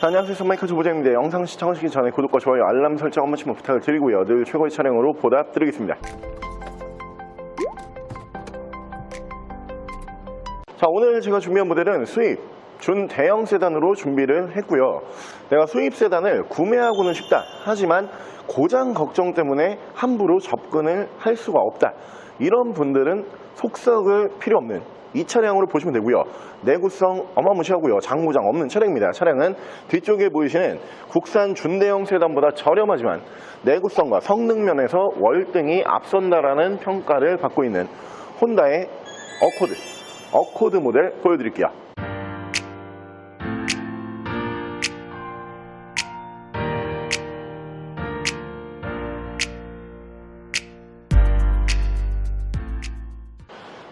자, 안녕하세요. 선마이크 조보장입니다. 영상 시청하시기 전에 구독과 좋아요, 알람 설정 한 번씩만 부탁을 드리고요. 늘 최고의 촬영으로 보답드리겠습니다. 자, 오늘 제가 준비한 모델은 수입, 준 대형 세단으로 준비를 했고요. 내가 수입 세단을 구매하고는 싶다. 하지만 고장 걱정 때문에 함부로 접근을 할 수가 없다. 이런 분들은 속석을 필요 없는 이 차량으로 보시면 되고요. 내구성 어마무시하고요. 장고장 없는 차량입니다. 차량은 뒤쪽에 보이시는 국산 준대형 세단보다 저렴하지만 내구성과 성능 면에서 월등히 앞선다라는 평가를 받고 있는 혼다의 어코드 어코드 모델 보여드릴게요.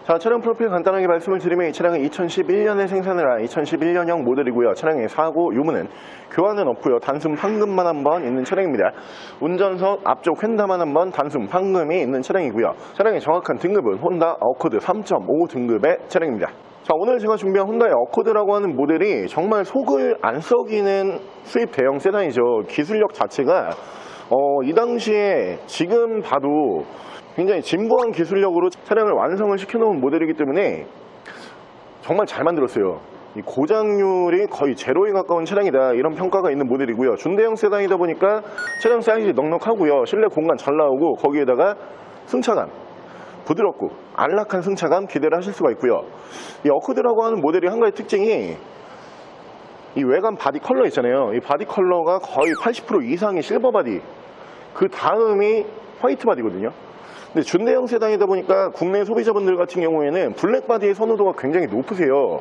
자, 차량 프로필 간단하게 말씀을 드리면 이 차량은 2011년에 생산을 한 2011년형 모델이고요. 차량의 사고 유무는 교환은 없고요. 단순 판금만 한 번 있는 차량입니다. 운전석 앞쪽 휀다만 한 번 단순 판금이 있는 차량이고요. 차량의 정확한 등급은 혼다 어코드 3.5 등급의 차량입니다. 자, 오늘 제가 준비한 혼다의 어코드라고 하는 모델이 정말 속을 안 썩이는 수입 대형 세단이죠. 기술력 자체가 어, 이 당시에 지금 봐도 굉장히 진보한 기술력으로 차량을 완성을 시켜놓은 모델이기 때문에 정말 잘 만들었어요. 이 고장률이 거의 제로에 가까운 차량이다 이런 평가가 있는 모델이고요. 준대형 세단이다 보니까 차량 사이즈 넉넉하고요. 실내 공간 잘 나오고 거기에다가 승차감 부드럽고 안락한 승차감 기대를 하실 수가 있고요. 이 어코드라고 하는 모델이 한 가지 특징이 이 외관 바디 컬러 있잖아요. 이 바디 컬러가 거의 80% 이상이 실버 바디. 그 다음이 화이트 바디거든요. 근데 준대형 세단이다 보니까 국내 소비자분들 같은 경우에는 블랙 바디의 선호도가 굉장히 높으세요.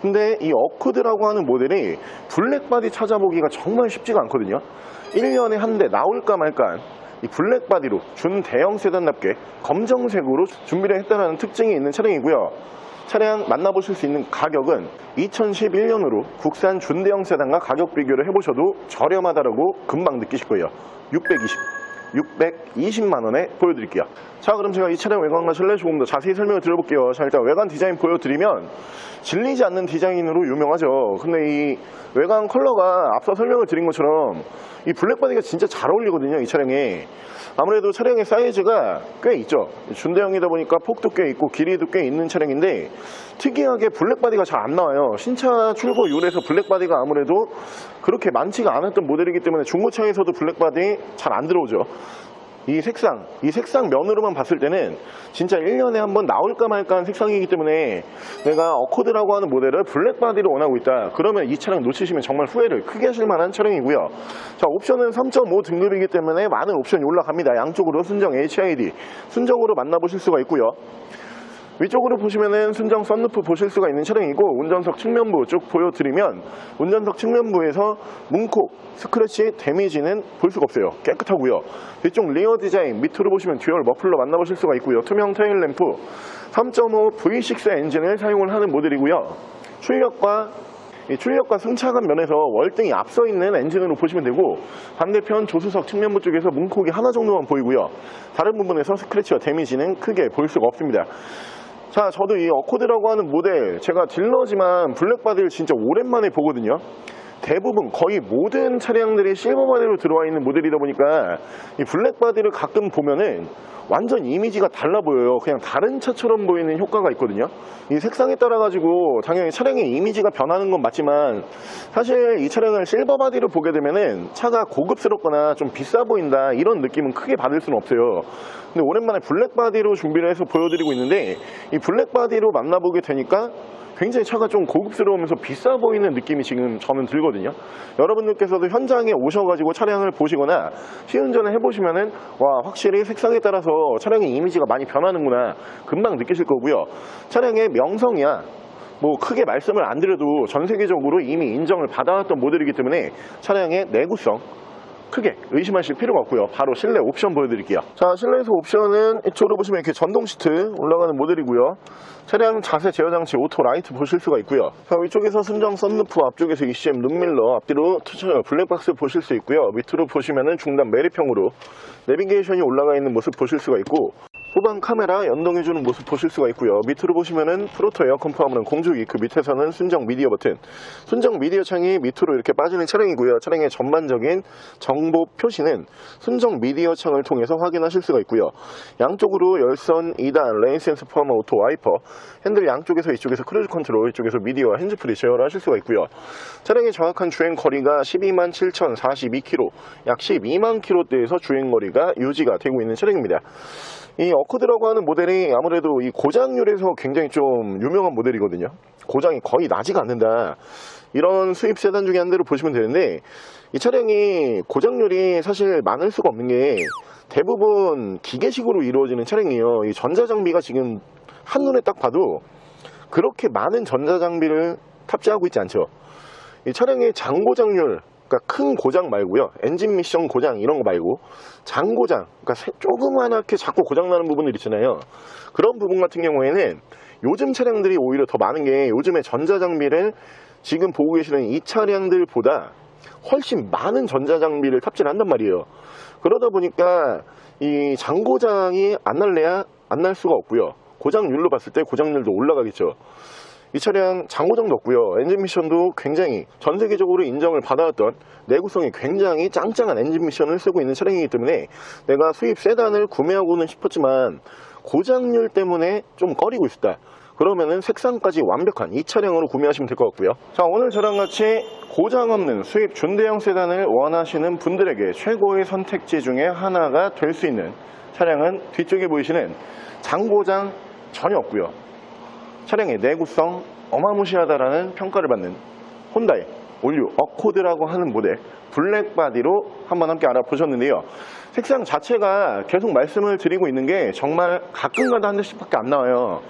근데 이 어코드라고 하는 모델이 블랙 바디 찾아보기가 정말 쉽지가 않거든요. 1년에 한 대 나올까 말까 이 블랙 바디로 준대형 세단답게 검정색으로 준비를 했다는 특징이 있는 차량이고요. 차량 만나보실 수 있는 가격은 2011년으로 국산 준대형 세단과 가격 비교를 해보셔도 저렴하다라고 금방 느끼실 거예요. 620. 620만 원에 보여드릴게요. 자, 그럼 제가 이 차량 외관과 실내 조금 더 자세히 설명을 드려볼게요. 자, 일단 외관 디자인 보여드리면 질리지 않는 디자인으로 유명하죠. 근데 이 외관 컬러가 앞서 설명을 드린 것처럼 이 블랙 바디가 진짜 잘 어울리거든요. 이 차량에. 아무래도 차량의 사이즈가 꽤 있죠. 준대형이다 보니까 폭도 꽤 있고 길이도 꽤 있는 차량인데 특이하게 블랙 바디가 잘 안 나와요. 신차 출고율에서 블랙 바디가 아무래도 그렇게 많지가 않았던 모델이기 때문에 중고차에서도 블랙 바디 잘 안 들어오죠. 이 색상, 이 색상 면으로만 봤을 때는 진짜 1년에 한 번 나올까 말까 한 색상이기 때문에 내가 어코드라고 하는 모델을 블랙바디로 원하고 있다. 그러면 이 차량 놓치시면 정말 후회를 크게 하실 만한 차량이고요. 자, 옵션은 3.5 등급이기 때문에 많은 옵션이 올라갑니다. 양쪽으로 순정 HID, 순정으로 만나보실 수가 있고요. 위쪽으로 보시면은 순정 썬루프 보실 수가 있는 차량이고 운전석 측면부 쭉 보여드리면 운전석 측면부에서 문콕, 스크래치, 데미지는 볼 수가 없어요. 깨끗하고요. 뒤쪽 리어 디자인 밑으로 보시면 듀얼 머플러 만나보실 수가 있고요. 투명 테일 램프 3.5 V6 엔진을 사용을 하는 모델이고요. 출력과 이 출력과 승차감 면에서 월등히 앞서 있는 엔진으로 보시면 되고 반대편 조수석 측면부 쪽에서 문콕이 하나 정도만 보이고요. 다른 부분에서 스크래치와 데미지는 크게 볼 수가 없습니다. 자, 저도 이 어코드라고 하는 모델, 제가 딜러지만 블랙바디를 진짜 오랜만에 보거든요. 대부분 거의 모든 차량들이 실버 바디로 들어와 있는 모델이다 보니까 이 블랙 바디를 가끔 보면은 완전 이미지가 달라 보여요. 그냥 다른 차처럼 보이는 효과가 있거든요. 이 색상에 따라 가지고 당연히 차량의 이미지가 변하는 건 맞지만 사실 이 차량을 실버 바디로 보게 되면은 차가 고급스럽거나 좀 비싸 보인다 이런 느낌은 크게 받을 수는 없어요. 근데 오랜만에 블랙 바디로 준비를 해서 보여드리고 있는데 이 블랙 바디로 만나보게 되니까 굉장히 차가 좀 고급스러우면서 비싸 보이는 느낌이 지금 저는 들거든요. 여러분들께서도 현장에 오셔가지고 차량을 보시거나 시운전을 해보시면은 와 확실히 색상에 따라서 차량의 이미지가 많이 변하는구나 금방 느끼실 거고요. 차량의 명성이야 뭐 크게 말씀을 안 드려도 전 세계적으로 이미 인정을 받아왔던 모델이기 때문에 차량의 내구성 크게 의심하실 필요가 없고요. 바로 실내 옵션 보여드릴게요. 자, 실내에서 옵션은 이쪽으로 보시면 이렇게 전동 시트 올라가는 모델이고요. 차량 자세 제어 장치 오토 라이트 보실 수가 있고요. 자, 위쪽에서 순정 썬루프, 앞쪽에서 ECM 룸밀러, 앞뒤로 투처 블랙박스 보실 수 있고요. 밑으로 보시면은 중단 매립형으로 내비게이션이 올라가 있는 모습 보실 수가 있고 후방 카메라 연동해주는 모습 보실 수가 있고요. 밑으로 보시면은 프로토 에어컨 포함하는 공조기 그 밑에서는 순정 미디어 버튼 순정 미디어 창이 밑으로 이렇게 빠지는 차량이고요. 차량의 전반적인 정보 표시는 순정 미디어 창을 통해서 확인하실 수가 있고요. 양쪽으로 열선 2단 레인 센서 포함한 오토 와이퍼 핸들 양쪽에서 이쪽에서 크루즈 컨트롤 이쪽에서 미디어와 핸즈프리 제어를 하실 수가 있고요. 차량의 정확한 주행 거리가 12만 7,042km 약 12만 km대에서 주행 거리가 유지가 되고 있는 차량입니다. 이 어코드라고 하는 모델이 아무래도 이 고장률에서 굉장히 좀 유명한 모델이거든요. 고장이 거의 나지가 않는다. 이런 수입 세단 중에 한 대로 보시면 되는데 이 차량이 고장률이 사실 많을 수가 없는 게 대부분 기계식으로 이루어지는 차량이에요. 이 전자장비가 지금 한눈에 딱 봐도 그렇게 많은 전자장비를 탑재하고 있지 않죠. 이 차량의 장고장률, 그러니까 큰 고장 말고요. 엔진 미션 고장 이런 거 말고 장고장, 그러니까 세- 조그만하게 자꾸 고장 나는 부분들 있잖아요. 그런 부분 같은 경우에는 요즘 차량들이 오히려 더 많은 게 요즘에 전자장비를 지금 보고 계시는 이 차량들보다 훨씬 많은 전자장비를 탑재를 한단 말이에요. 그러다 보니까 이 장고장이 안 날래야 안 날 수가 없고요. 고장률로 봤을 때 고장률도 올라가겠죠. 이 차량 장고장도 없고요. 엔진 미션도 굉장히 전 세계적으로 인정을 받아왔던 내구성이 굉장히 짱짱한 엔진 미션을 쓰고 있는 차량이기 때문에 내가 수입 세단을 구매하고는 싶었지만 고장률 때문에 좀 꺼리고 있다. 그러면은 색상까지 완벽한 이 차량으로 구매하시면 될 것 같고요. 자, 오늘 저랑 같이 고장 없는 수입 준대형 세단을 원하시는 분들에게 최고의 선택지 중에 하나가 될 수 있는 차량은 뒤쪽에 보이시는 장고장 전혀 없고요. 차량의 내구성 어마무시하다라는 평가를 받는 혼다의 올류 어코드라고 하는 모델 블랙 바디로 한번 함께 알아보셨는데요. 색상 자체가 계속 말씀을 드리고 있는 게 정말 가끔가다 한 대씩밖에 안 나와요.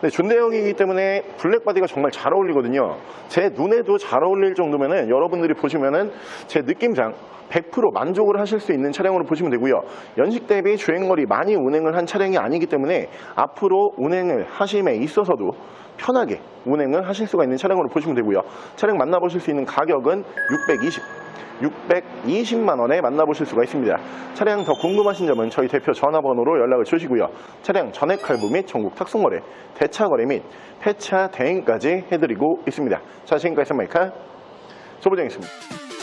근데 준대형이기 때문에 블랙 바디가 정말 잘 어울리거든요. 제 눈에도 잘 어울릴 정도면은 여러분들이 보시면은 제 느낌상 100% 만족을 하실 수 있는 차량으로 보시면 되고요. 연식 대비 주행거리 많이 운행을 한 차량이 아니기 때문에 앞으로 운행을 하심에 있어서도 편하게 운행을 하실 수가 있는 차량으로 보시면 되고요. 차량 만나보실 수 있는 가격은 620, 620만 원에 만나보실 수가 있습니다. 차량 더 궁금하신 점은 저희 대표 전화번호로 연락을 주시고요. 차량 전액 할부 및 전국 탁송거래, 대차거래 및 폐차 대행까지 해드리고 있습니다. 자, 지금까지 선마이카 소보정이었습니다.